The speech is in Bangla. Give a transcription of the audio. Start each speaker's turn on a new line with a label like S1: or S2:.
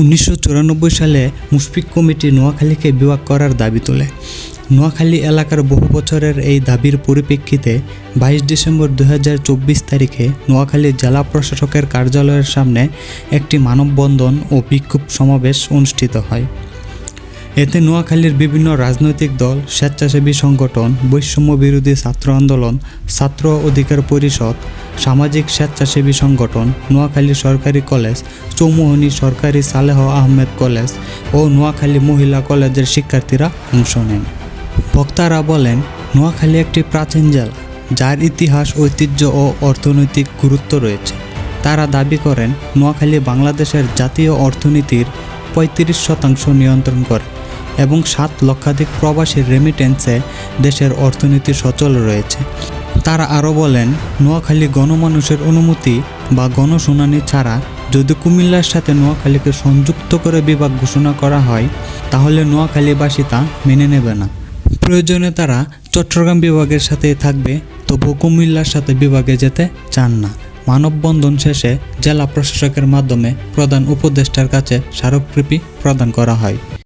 S1: উনিশশো চুরানব্বই সালে মুশফিক কমিটি নোয়াখালীকে বিভাগ করার দাবি তোলে। নোয়াখালী এলাকার বহু বছরের এই দাবির পরিপ্রেক্ষিতে বাইশ ডিসেম্বর দু হাজার চব্বিশ তারিখে নোয়াখালী জেলা প্রশাসকের কার্যালয়ের সামনে একটি মানববন্ধন ও বিক্ষোভ সমাবেশ অনুষ্ঠিত হয়। এতে নোয়াখালীর বিভিন্ন রাজনৈতিক দল, স্বেচ্ছাসেবী সংগঠন বৈষম্য বিরোধী ছাত্র আন্দোলন, ছাত্র অধিকার পরিষদ সামাজিক স্বেচ্ছাসেবী সংগঠন, নোয়াখালী সরকারি কলেজ, চৌমুহনী সরকারি সালেহ আহমেদ কলেজ ও নোয়াখালী মহিলা কলেজের শিক্ষার্থীরা অংশ নেন। বক্তারা বলেন, নোয়াখালী একটি প্রাচীন জেলা, যার ইতিহাস, ঐতিহ্য ও অর্থনৈতিক গুরুত্ব রয়েছে। তারা দাবি করেন, নোয়াখালী বাংলাদেশের জাতীয় অর্থনীতির পঁয়ত্রিশ শতাংশ নিয়ন্ত্রণ করে এবং সাত লক্ষাধিক প্রবাসী রেমিটেন্সে দেশের অর্থনীতি সচল রয়েছে। তারা আরও বলেন, নোয়াখালী গণমানুষের অনুমতি বা গণশুনানি ছাড়া যদি কুমিল্লার সাথে নোয়াখালীকে সংযুক্ত করে বিভাগ ঘোষণা করা হয়, তাহলে নোয়াখালীবাসী তা মেনে নেবে না। প্রয়োজনে তারা চট্টগ্রাম বিভাগের সাথেই থাকবে তবু কুমিল্লার সাথে বিভাগে যেতে চান না। মানববন্ধন শেষে জেলা প্রশাসকের মাধ্যমে প্রধান উপদেষ্টার কাছে স্মারকলিপি প্রদান করা হয়।